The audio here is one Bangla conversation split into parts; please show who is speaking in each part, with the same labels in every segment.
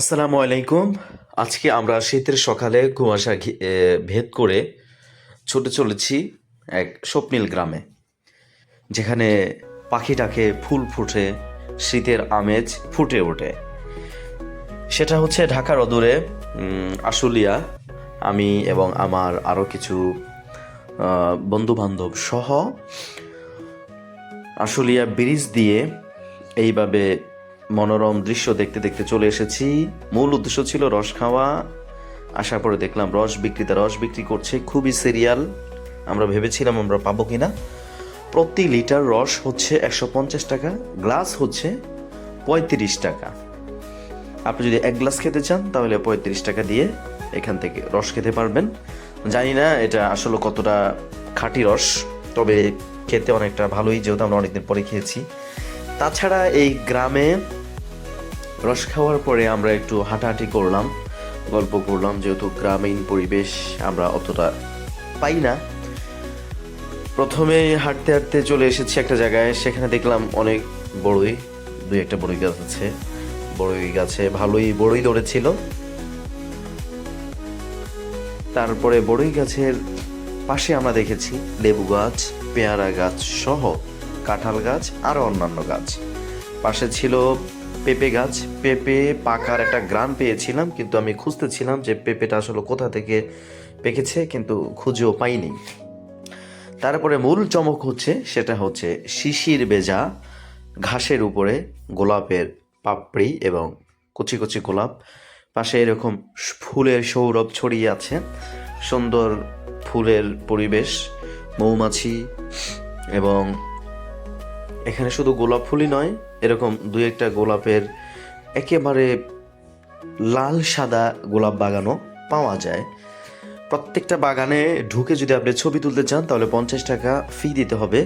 Speaker 1: আসসালামু আলাইকুম। আজকে আমরা শীতের সকালে কুয়াশা ভেদ করে ছুটে চলেছি এক স্বপ্নীল গ্রামে, যেখানে পাখি ডাকে ফুল ফুটে, শীতের আমেজ ফুটে ওঠে। সেটা হচ্ছে ঢাকার অদূরে আশুলিয়া। আমি এবং আমার আরও কিছু বন্ধু বান্ধব সহ আশুলিয়া ব্রিজ দিয়ে এইভাবে মনোরম দৃশ্য দেখতে দেখতে চলে এসেছি। মূল উদ্দেশ্য ছিল রস খাওয়া। আসার পরে দেখলাম রস বিক্রেতা রস বিক্রি করছে। খুবই সিরিয়াল। আমরা ভেবেছিলাম আমরা পাবো কিনা। প্রতি লিটার রস হচ্ছে একশো পঞ্চাশ টাকা, গ্লাস হচ্ছে পঁয়ত্রিশ টাকা। আপনি যদি এক গ্লাস খেতে চান, তাহলে পঁয়ত্রিশ টাকা দিয়ে এখান থেকে রস খেতে পারবেন। জানি না এটা আসলে কতটা খাঁটি রস, তবে খেতে অনেকটা ভালোই, যেহেতু আমরা অনেকদিন পরে খেয়েছি। তাছাড়া এই গ্রামে রস খাওয়ার পরে আমরা একটু হাঁটাহাঁটি করলাম, গল্প করলাম, যেহেতু গ্রামীণ পরিবেশ আমরা অতটা পাই না। প্রথমে হাঁটতে হাঁটতে চলে এসেছি একটা জায়গায়, সেখানে দেখলাম অনেক বড়ই, দুই একটা বড়ই গাছ আছে। বড়ই গাছে ভালোই বড়ই ধরেছিল। তারপরে বড়ই গাছের পাশে আমরা দেখেছি লেবু গাছ, পেয়ারা গাছ সহ কাঁঠাল গাছ আরও অন্যান্য গাছ। পাশে ছিল পেঁপে গাছ, পেঁপে পাকার একটা গ্রাম পেয়েছিলাম, কিন্তু আমি খুঁজতেছিলাম যে পেঁপেটা আসলে কোথা থেকে পেকেছে, কিন্তু খুঁজেও পাইনি। তারপরে মূল চমক হচ্ছে, সেটা হচ্ছে শিশির বেজা, ঘাসের উপরে গোলাপের পাপড়ি এবং কচি কচি গোলাপ, পাশে এরকম ফুলের সৌরভ ছড়িয়ে আছে, সুন্দর ফুলের পরিবেশ, মৌমাছি এবং এখানে শুধু গোলাপ ফুলই নয় এরকম দুই একটা গোলাপের একেবারে লাল সাদা গোলাপ বাগানও পাওয়া যায়। প্রত্যেকটা বাগানে ঢুকে যদি আপনি ছবি তুলতে চান, তাহলে পঞ্চাশ টাকা ফি দিতে হবে।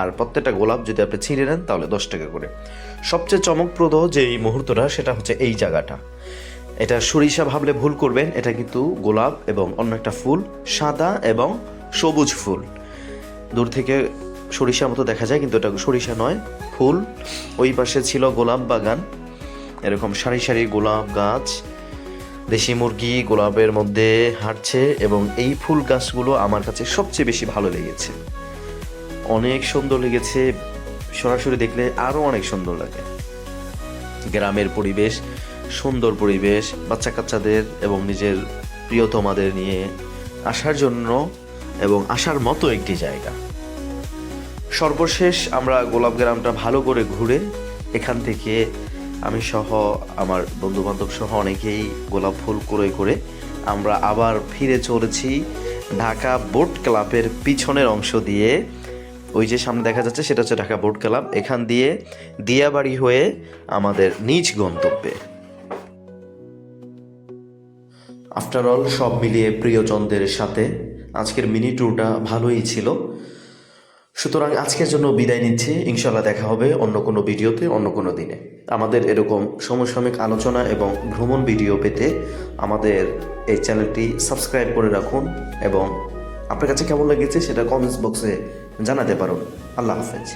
Speaker 1: আর প্রত্যেকটা গোলাপ যদি আপনি ছিঁড়ে নেন, তাহলে দশ টাকা করে। সবচেয়ে চমকপ্রদ যে এই মুহূর্তটা, সেটা হচ্ছে এই জায়গাটা। এটা সরিষা ভাবলে ভুল করবেন, এটা কিন্তু গোলাপ এবং অন্য একটা ফুল, সাদা এবং সবুজ ফুল। দূর থেকে সরিষা মতো দেখা যায়, কিন্তু এটা সরিষা নয়। ফুল, ওই পাশে ছিল গোলাপ বাগান। এরকম সারি সারি গোলাপ গাছ, দেশি মুরগি গোলাপের মধ্যে হাঁটছে এবং এই ফুল গাছগুলো আমার কাছে সবচেয়ে বেশি ভালো লেগেছে। অনেক সুন্দর লেগেছে, সরাসরি দেখলে আরও অনেক সুন্দর লাগে। গ্রামের পরিবেশ, সুন্দর পরিবেশ বাচ্চা কাচ্চাদের এবং নিজের প্রিয়তমাদের নিয়ে আসার জন্য এবং আসার মতো একটি জায়গা। সর্বশেষ আমরা গোলাপ গ্রামটা ভালো করে ঘুরে এখান থেকে আমি সহ আমার বন্ধু বান্ধব সহ অনেকেই গোলাপ ফুল ক্রয় করে আমরা আবার ফিরে চলেছি ঢাকা বোট ক্লাবের পিছনের অংশ দিয়ে। ওই যে সামনে দেখা যাচ্ছে, সেটা হচ্ছে ঢাকা বোট ক্লাব। এখান দিয়ে দিয়াবাড়ি হয়ে আমাদের নিজ গন্তব্যে। আফটার অল সব মিলিয়ে প্রিয়জনদের সাথে আজকের মিনি ট্যুরটা ভালোই ছিল। সুতরাং আজকের জন্য বিদায় নিচ্ছি। ইনশাল্লাহ দেখা হবে অন্য কোনো ভিডিওতে, অন্য কোনো দিনে। আমাদের এরকম সমসাময়িক আলোচনা এবং ভ্রমণ ভিডিও পেতে আমাদের এই চ্যানেলটি সাবস্ক্রাইব করে রাখুন এবং আপনার কাছে কেমন লেগেছে সেটা কমেন্টস বক্সে জানাতে পারুন। আল্লাহ হাফেজ।